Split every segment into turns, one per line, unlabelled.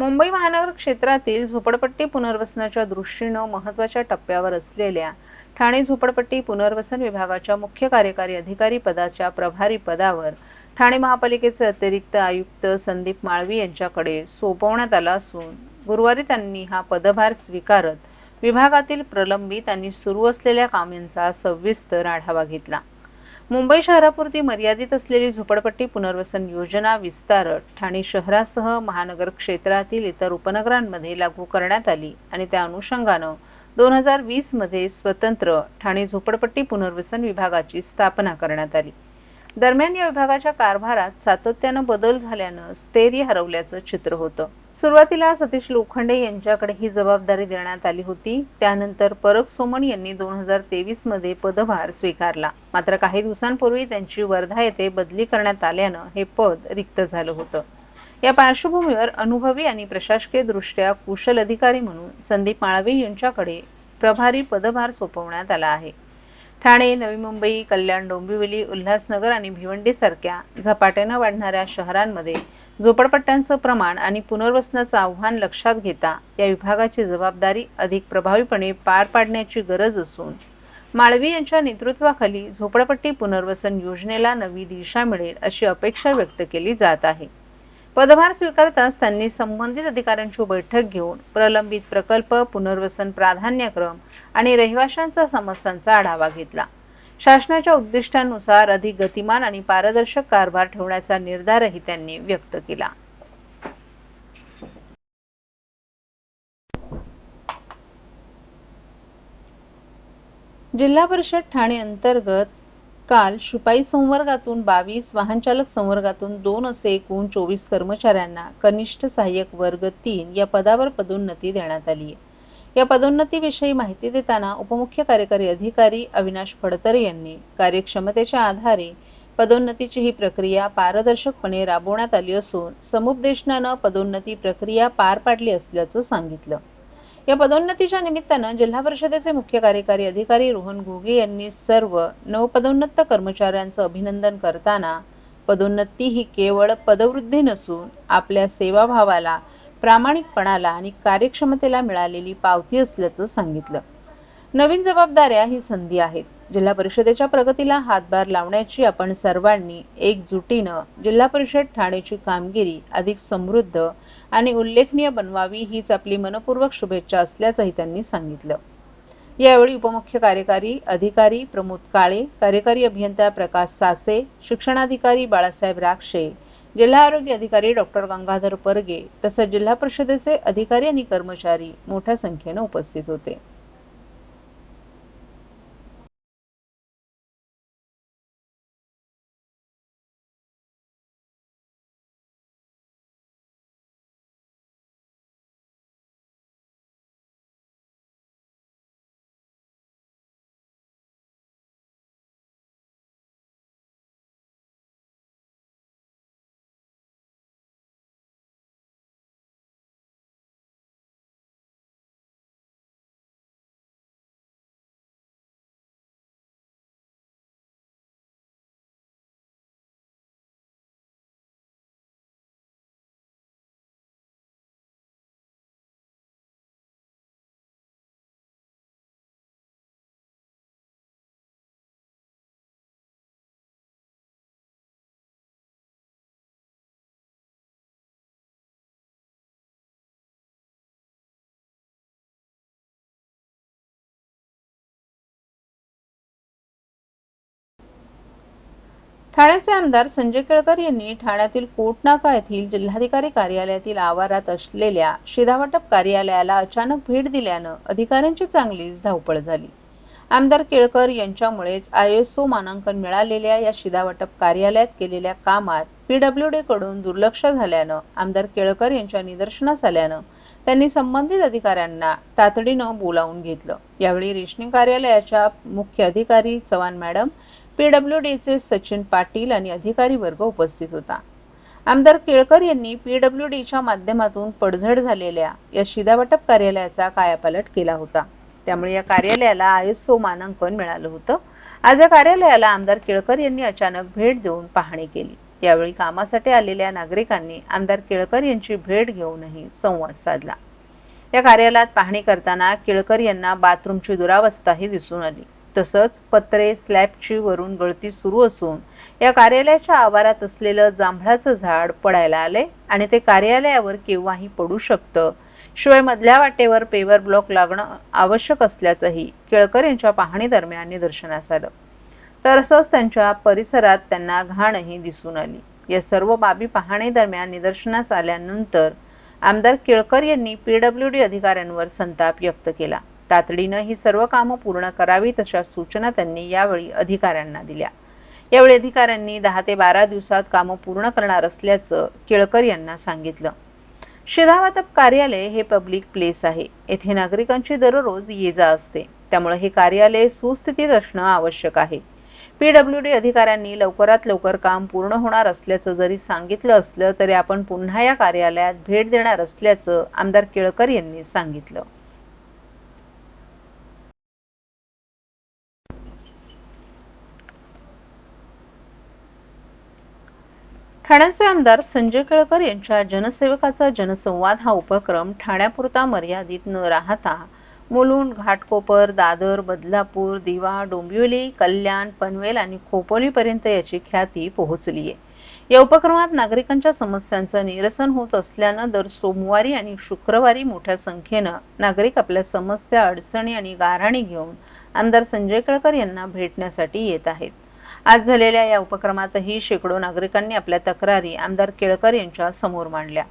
मुंबई महानगर क्षेत्रातील झोपडपट्टी पुनर्वसनाच्या दृष्टीनं महत्त्वाच्या टप्प्यावर असलेल्या ठाणे झोपडपट्टी पुनर्वसन विभागाच्या मुख्य कार्यकारी अधिकारी पदाच्या प्रभारी पदावर ठाणे महापालिकेचे अतिरिक्त आयुक्त संदीप माळवी यांच्याकडे सोपवण्यात आला असून गुरुवारी त्यांनी हा पदभार स्वीकारत विभागातील प्रलंबित आणि सुरू असलेल्या कामांचा सविस्तर आढावा घेतला. मुंबई शहरापुरती मर्यादित असलेली झोपडपट्टी पुनर्वसन योजना विस्तारत ठाणे शहरासह महानगर क्षेत्रातील इतर उपनगरांमध्ये लागू करण्यात आली आणि त्या अनुषंगानं दोन हजार वीसमध्ये स्वतंत्र ठाणे झोपडपट्टी पुनर्वसन विभागाची स्थापना करण्यात आली. दरम्यान या विभागाच्या कारभारात सातत्यानं बदल झाल्यानं स्थैर्य हरवल्याचं चित्र होतं. सुरुवातीला सतीश लोखंडे यांच्याकडे ही जबाबदारी देण्यात आली होती. त्यानंतर परक सोमण यांनी दोन हजार तेवीसमध्ये पदभार स्वीकारला. मात्र काही दिवसांपूर्वी त्यांची वर्धा येथे बदली करण्यात आल्यानं हे पद रिक्त झालं होतं. या पार्श्वभूमीवर अनुभवी आणि प्रशासकीय दृष्ट्या कुशल अधिकारी म्हणून संदीप माळवे यांच्याकडे प्रभारी पदभार सोपवण्यात आला आहे. ठाणे नवी मुंबई कल्याण डोंबिवली उल्हासनगर आणि भिवंडीसारख्या झपाट्यानं वाढणाऱ्या शहरांमध्ये झोपडपट्ट्यांचं प्रमाण आणि पुनर्वसनाचं आव्हान लक्षात घेता या विभागाची जबाबदारी अधिक प्रभावीपणे पार पाडण्याची गरज असून माळवी यांच्या नेतृत्वाखाली झोपडपट्टी पुनर्वसन योजनेला नवी दिशा मिळेल अशी अपेक्षा व्यक्त केली जात आहे. पदभार स्वीकारताच त्यांनी संबंधित अधिकाऱ्यांची बैठक घेऊन प्रलंबित प्रकल्प पुनर्वसन प्राधान्यक्रम आणि रहिवाशांचा समस्यांचा आढावा घेतला. शासनाच्या उद्दिष्टानुसार अधिक गतिमान आणि पारदर्शक कारभार ठेवण्याचा निर्धारही त्यांनी व्यक्त केला. जिल्हा परिषद ठाणे अंतर्गत काल शिपाई संवर्गातून बावीस वाहनचालक संवर्गातून दोन असे एकूण चोवीस कर्मचाऱ्यांना कनिष्ठ सहाय्यक वर्ग तीन या पदावर पदोन्नती देण्यात आली आहे. या पदोन्नतीविषयी माहिती देताना उपमुख्य कार्यकारी अधिकारी अविनाश फडतरे यांनी कार्यक्षमतेच्या आधारे पदोन्नतीची ही प्रक्रिया पारदर्शकपणे राबवण्यात आली असून समुपदेशनानं पदोन्नती प्रक्रिया पार पाडली असल्याचं सांगितलं. या पदोन्नतीच्या निमित्तानं जिल्हा परिषदेचे मुख्य कार्यकारी अधिकारी रोहन घोगे यांनी सर्व नवपदोन्नत कर्मचाऱ्यांचं अभिनंदन करताना पदोन्नती ही केवळ पदवृद्धी नसून आपल्या सेवाभावाला प्रामाणिकपणाला आणि कार्यक्षमतेला मिळालेली पावती असल्याचं सांगितलं. नवीन जबाबदाऱ्या ही संधी आहेत. जिल्हा परिषदेच्या प्रगतीला हातभार लावण्याची आपण सर्वांनी एकजुटीनं जिल्हा परिषद ठाणेची कामगिरी अधिक समृद्ध आणि उल्लेखनीय बनवावी हीच आपली मनपूर्वक शुभेच्छा असल्याचंही त्यांनी सांगितलं. यावेळी उपमुख्य कार्यकारी अधिकारी प्रमोद काळे कार्यकारी अभियंता प्रकाश सासे शिक्षणाधिकारी बाळासाहेब राक्षे जिल्हा आरोग्य अधिकारी डॉक्टर गंगाधर परगे तसंच जिल्हा परिषदेचे अधिकारी आणि कर्मचारी मोठ्या संख्येनं उपस्थित होते. ठाण्याचे आमदार संजय केळकर यांनी ठाण्यातील कोटनाका येथील जिल्हाधिकारी कार्यालयातील आवारात असलेल्या शिधावाटप कार्यालयाला अचानक भेट दिल्यानं अधिकाऱ्यांची चांगलीच धावपळ झाली. आमदार केळकर यांच्यामुळेच आयएसओ मानांकन मिळालेल्या या शिधावाटप कार्यालयात केलेल्या कामात पीडब्ल्यूडी कडून दुर्लक्ष झाल्यानं आमदार केळकर यांच्या निदर्शनास आल्यानं त्यांनी संबंधित अधिकाऱ्यांना तातडीनं बोलावून घेतलं. यावेळी रेशनिंग कार्यालयाच्या मुख्य अधिकारी चव्हाण मॅडम पीडब्ल्यूडीचे सचिन पाटील आणि अधिकारी वर्ग उपस्थित होता. आमदार केळकर यांनी पीडब्ल्यूडीच्या माध्यमातून पडझड झालेल्या या शिधावाटप कार्यालयाचा कायापालट केला होता. त्यामुळे या कार्यालयाला आयएसओ मानांकन मिळालं होतं. आज या कार्यालयाला आमदार केळकर यांनी अचानक भेट देऊन पाहणी केली. यावेळी कामासाठी आलेल्या नागरिकांनी आमदार केळकर यांची भेट घेऊनही संवाद साधला. या कार्यालयात पाहणी करताना केळकर यांना बाथरूमची दुरावस्थाही दिसून आली. तसंच पत्रे स्लॅबची वरून गळती सुरू असून या कार्यालयाच्या आवारात असलेलं जांभळाचं झाड पडायला आले आणि ते कार्यालयावर केव्हाही पडू शकतं. शिवाय मधल्या वाटेवर पेवर ब्लॉक लागणं आवश्यक असल्याचंही केळकर यांच्या पाहणी दरम्यान निदर्शनास आलं. तसंच त्यांच्या परिसरात त्यांना घाणही दिसून आली. या सर्व बाबी पाहणी दरम्यान निदर्शनास आल्यानंतर आमदार केळकर यांनी पीडब्ल्यूडी अधिकाऱ्यांवर संताप व्यक्त केला. तातडीनं ही सर्व कामं पूर्ण करावीत अशा सूचना त्यांनी यावेळी अधिकाऱ्यांना दिल्या. यावेळी अधिकाऱ्यांनी दहा ते बारा दिवसात कामं पूर्ण करणार असल्याचं केळकर यांना सांगितलं. शिधावाटप कार्यालय हे पब्लिक प्लेस आहे. येथे नागरिकांची दररोज ये जा असते. त्यामुळे हे कार्यालय सुस्थितीत असणं आवश्यक आहे. पीडब्ल्यूडी अधिकाऱ्यांनी लवकरात लवकर काम पूर्ण होणार असल्याचं जरी सांगितलं असलं तरी आपण पुन्हा या कार्यालयात भेट देणार असल्याचं आमदार केळकर यांनी सांगितलं. ठाण्याचे आमदार संजय केळकर यांच्या जनसेवकाचा जनसंवाद हा उपक्रम ठाण्यापुरता मर्यादित न राहता मुलुंड घाटकोपर दादर बदलापूर दिवा डोंबिवली कल्याण पनवेल आणि खोपोलीपर्यंत याची ख्याती पोहोचली आहे. या उपक्रमात नागरिकांच्या समस्यांचं निरसन होत असल्यानं दर सोमवारी आणि शुक्रवारी मोठ्या संख्येनं नागरिक आपल्या समस्या अडचणी आणि गाराणी घेऊन आमदार संजय केळकर यांना भेटण्यासाठी येत आहेत. आज झालेल्या या उपक्रमातही शेकडो नागरिकांनी आपल्या तक्रारी आमदार केळकर यांच्या समोर मांडल्या.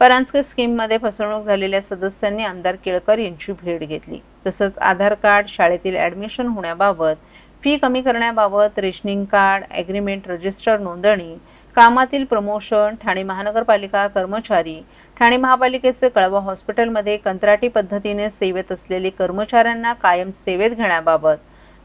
परांजके स्कीममध्ये फसवणूक झालेल्या सदस्यांनी आमदार केळकर यांची भेट घेतली. तसंच आधार कार्ड शाळेतील ऍडमिशन होण्याबाबत फी कमी करण्याबाबत रेशनिंग कार्ड ॲग्रीमेंट रजिस्टर नोंदणी कामातील प्रमोशन ठाणे महानगरपालिका कर्मचारी ठाणे महापालिकेचे कळवा हॉस्पिटलमध्ये कंत्राटी पद्धतीने सेवेत असलेले कर्मचाऱ्यांना कायम सेवेत घेण्याबाबत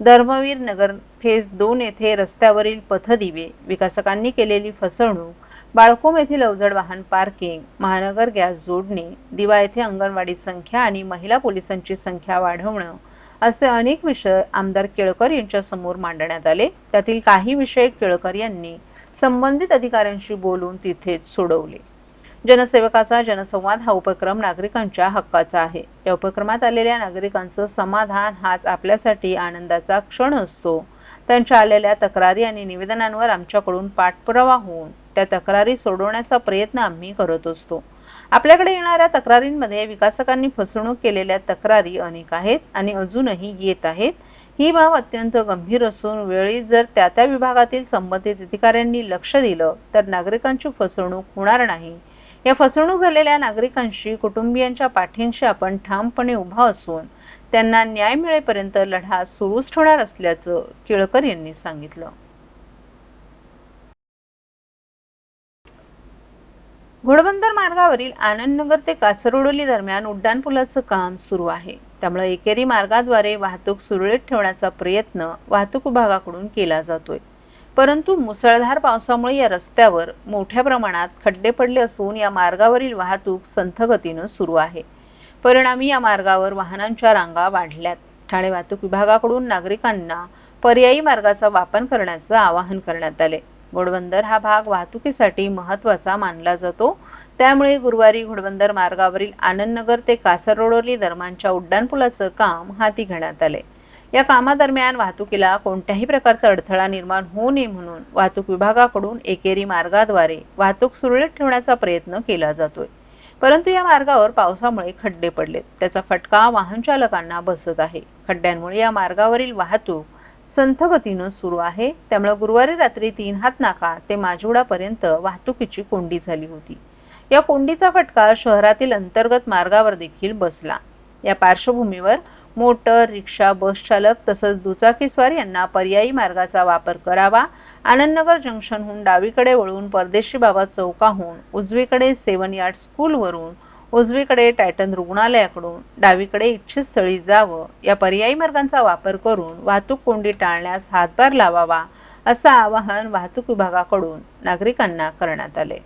धर्मवीर नगर फेज दोन येथे रस्त्यावरील पथदिवे विकासकांनी केलेली फसवणूक बाळकोम येथील अवजड वाहन पार्किंग महानगर गॅस जोडणी दिवा येथे अंगणवाडी संख्या आणि महिला पोलिसांची संख्या वाढवणं असे अनेक विषय आमदार केळकर यांच्या समोर मांडण्यात आले. त्यातील काही विषय केळकर यांनी संबंधित अधिकाऱ्यांशी बोलून तिथेच सोडवले. जनसेवकाचा जनसंवाद हा उपक्रम नागरिकांच्या हक्काचा आहे. या उपक्रमात आलेल्या नागरिकांचं समाधान हाच आपल्यासाठी आनंदाचा क्षण असतो. त्यांच्या आलेल्या तक्रारी आणि निवेदनांवर आमच्याकडून पाठपुरावा होऊन त्या तक्रारी सोडवण्याचा प्रयत्न आम्ही करत असतो. आपल्याकडे येणाऱ्या तक्रारींमध्ये विकासकांनी फसवणूक केलेल्या तक्रारी अनेक आहेत आणि अजूनही येत आहेत. ही बाब अत्यंत गंभीर असून वेळी जर त्या त्या विभागातील संबंधित अधिकाऱ्यांनी लक्ष दिलं तर नागरिकांची फसवणूक होणार नाही. या फसवणूक झालेल्या नागरिकांशी कुटुंबियांच्या पाठींशी आपण ठामपणे उभा असून त्यांना न्याय मिळेपर्यंत लढा सुरूच ठेवणार असल्याचं केळकर यांनी सांगितलं. घोडबंदर मार्गावरील आनंदनगर ते कासरोडोली दरम्यान उड्डाणपुलाचं काम सुरू आहे. त्यामुळे एकेरी मार्गाद्वारे वाहतूक सुरळीत ठेवण्याचा प्रयत्न वाहतूक विभागाकडून केला जातोय. परंतु मुसळधार पावसामुळे या रस्त्यावर मोठ्या प्रमाणात खड्डे पडले असून या मार्गावरील वाहतूक संथगतीनं सुरू आहे. परिणामी या मार्गावर वाहनांच्या रांगा वाढल्यात. ठाणे वाहतूक विभागाकडून नागरिकांना पर्यायी मार्गाचा वापर करण्याचं आवाहन करण्यात आले. घोडबंदर हा भाग वाहतुकीसाठी महत्त्वाचा मानला जातो. त्यामुळे गुरुवारी घोडबंदर मार्गावरील आनंदनगर ते कासररोडोली दरम्यानच्या उड्डाणपुलाचं काम हाती घेण्यात आले. या कामादरम्यान वाहतुकीला कोणत्याही प्रकारचा अडथळा निर्माण होऊ नये म्हणून वाहतूक विभागाकडून एकेरी मार्गाद्वारे वाहतूक सुरळीत ठेवण्याचा प्रयत्न केला जातोय. परंतु या मार्गावर पावसामुळे खड्डे पडलेत. त्याचा फटका वाहन चालकांना बसत आहे. खड्ड्यांमुळे या मार्गावरील वाहतूक संथ गतीनं सुरू आहे. त्यामुळे गुरुवारी रात्री तीन हात नाका ते माजिवडापर्यंत वाहतुकीची कोंडी झाली होती. या कोंडीचा फटका शहरातील अंतर्गत मार्गावर देखील बसला. या पार्श्वभूमीवर मोटर रिक्षा बस चालक तसंच दुचाकीस्वार यांना पर्यायी मार्गाचा वापर करावा. आनंदनगर जंक्शनहून डावीकडे वळून परदेशी बाबा चौकाहून उजवीकडे सेवन यार्ड स्कूलवरून उजवीकडे टायटन रुग्णालयाकडून डावीकडे इच्छित स्थळी जावं. या पर्यायी मार्गांचा वापर करून वाहतूक कोंडी टाळण्यास हातभार लावावा असं आवाहन वाहतूक विभागाकडून नागरिकांना करण्यात आले.